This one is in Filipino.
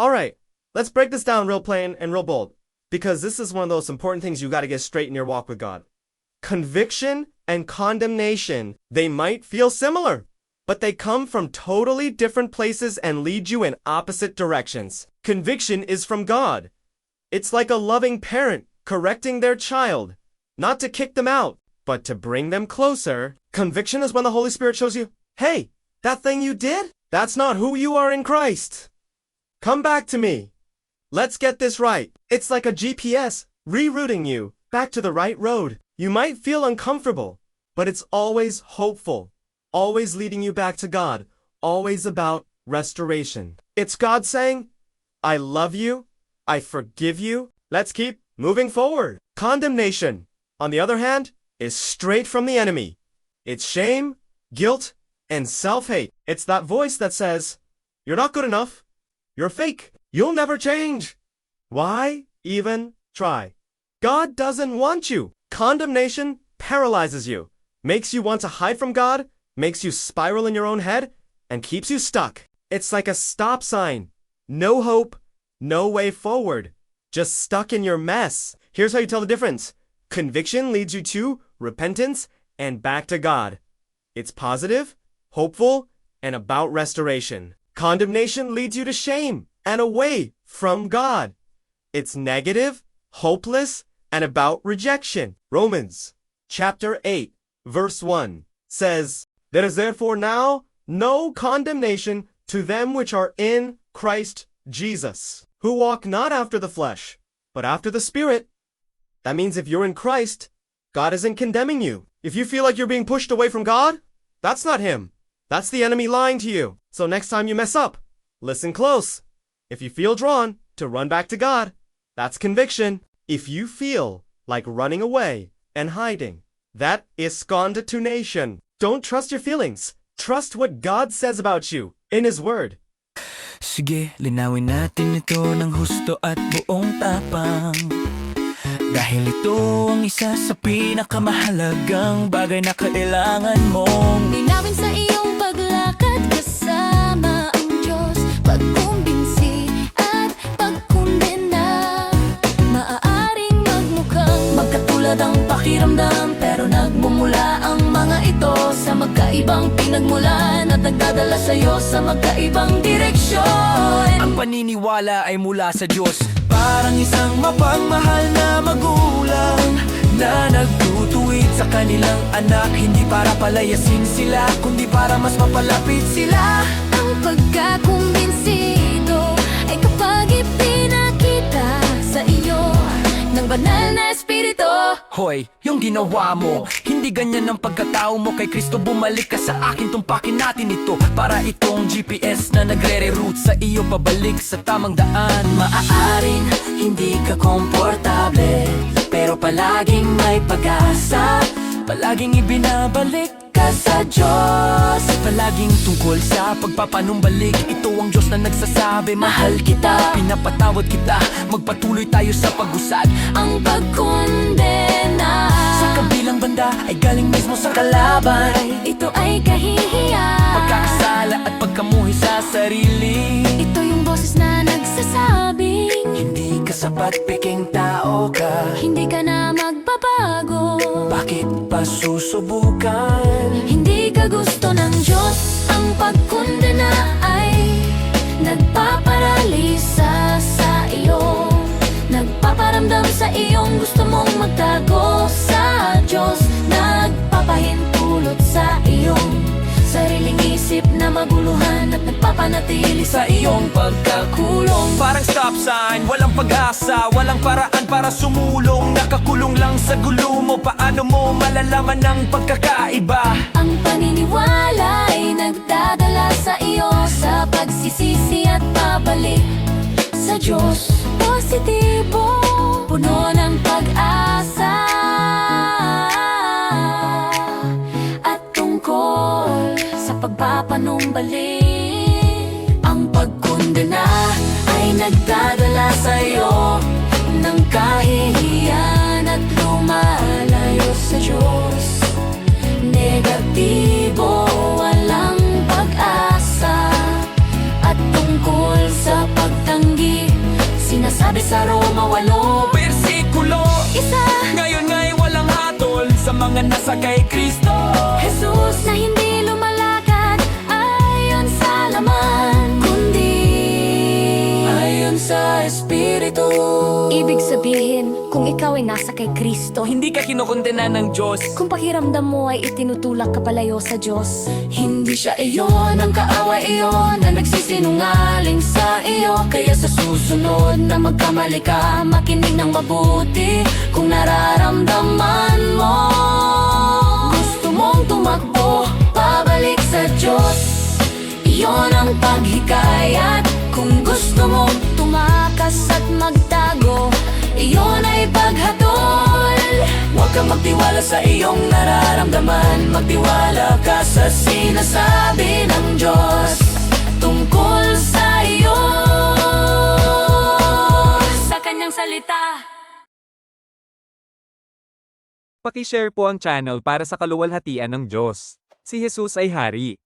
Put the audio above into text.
Alright, let's break this down real plain and real bold. Because this is one of those important things you gotta get straight in your walk with God. Conviction and condemnation, they might feel similar, but they come from totally different places and lead you in opposite directions. Conviction is from God. It's like a loving parent correcting their child, not to kick them out, but to bring them closer. Conviction is when the Holy Spirit shows you, hey, that thing you did, that's not who you are in Christ. Come back to me. Let's get this right. It's like a GPS rerouting you back to the right road. You might feel uncomfortable, but it's always hopeful, always leading you back to God, always about restoration. It's God saying, I love you, I forgive you, let's keep moving forward. Condemnation, on the other hand, is straight from the enemy. It's shame, guilt, and self-hate. It's that voice that says, you're not good enough, you're fake, you'll never change. Why even try? God doesn't want you. Condemnation paralyzes you, makes you want to hide from God, makes you spiral in your own head, and keeps you stuck. It's like a stop sign. No hope, no way forward. Just stuck in your mess. Here's how you tell the difference. Conviction leads you to repentance and back to God. It's positive, hopeful, and about restoration. Condemnation leads you to shame and away from God. It's negative, hopeless, and about rejection. Romans chapter 8, verse 1 says, There is therefore now no condemnation to them which are in Christ Jesus, who walk not after the flesh, but after the Spirit. That means if you're in Christ, God isn't condemning you. If you feel like you're being pushed away from God, that's not Him. That's the enemy lying to you. So next time you mess up, listen close. If you feel drawn to run back to God, that's conviction. If you feel like running away and hiding, that is condemnation. Don't trust your feelings. Trust what God says about you in His Word. Sige, linawin natin ito ng husto at buong tapang Dahil ito ang isa sa pinakamahalagang bagay na kailangan mong Linawin sa iyong magkatulad ang pakiramdam Pero nagmumula ang mga ito sa magkaibang pinagmulan At nagdadala sa'yo sa magkaibang direksyon. Ang paniniwala ay mula sa Diyos. Parang isang mapagmahal na magulang Na nagtutuwid sa kanilang anak. Hindi para palayasin sila Kundi para mas mapalapit sila. Ang pagkakumbinsido ay kapag ipinakita sa iyo ng banal na Hoy, yung ginawa mo. Hindi ganyan ang pagkatao mo. Kay Kristo bumalik ka sa akin. Tumpakin natin ito. Para itong GPS na nagre-reroute Sa iyo. Pabalik sa tamang daan. Maaaring hindi ka komportable Pero palaging may pag-asa. Palaging ibinabalik ka sa Diyos. Palaging tungkol sa pagpapanumbalik Ito ang Diyos na nagsasabi Mahal kita, pinapatawad kita. Magpatuloy tayo sa pag-usad. Ang pagkondena. Sa kabilang banda ay galing mismo sa kalaban. Ito ay kahihiyan Pagkakasala at pagkamuhi sa sarili. Ito yung boses na nagsasabing Hindi ka sapat, piking tao ka. Hindi ka na magbabago. Bakit pa susubukan? Hindi ka gusto ng Diyos Ang pagkondena ay Nagpaparalisa sa iyo. Nagpaparamdam sa iyong gusto mong magtago sa Diyos. Nagpapahintulot sa iyong Sariling isip na maguluhan At nagpapanatili sa iyong pagkakulong. Parang stop sign, walang pag-asa Walang paraan para sumulong. Nakakulong lang sa gulo mo Paano mo malalaman ang pagkakaiba? Ang paniniwala ay nagdadala sa iyo Sa pagsisisi at pabalik sa Diyos Positibo, puno ng pag-asa At tungkol sa pagpapanumbalik Ang pagkundena ay nagdadala sa iyo Ng kahihiyan at lumalayo sa Diyos. Negatibo, walang pag-asa. At tungkol sa pagtanggi sa Roma 8 Versikulo. Isa, Ngayon nga'y walang hatol Sa mga nasa kay Kristo. Jesus na hindi lumalakad ayon sa laman Kundi Ayon sa Espiritu sabihin, kung ikaw ay nasa kay Kristo Hindi ka kinukundena ng Diyos. Kung pakiramdam mo ay itinutulak ka palayo sa Diyos Hindi siya iyon ang kaaway iyon Na nagsisinungaling sa iyo. Kaya sa susunod na magkamali ka Makinig ng mabuti Kung nararamdaman mo. Gusto mong tumakbo Pabalik sa Diyos. Iyon ang paghikayat. Kung gusto mong tumakas at magtago Iyon ay paghatol. Huwag kang magtiwala sa iyong nararamdaman. Magtiwala ka sa sinasabi ng Diyos. Tungkol sa iyo. Sa kanyang salita. Pakishare po ang channel para sa kaluwalhatian ng Diyos. Si Jesus ay Hari.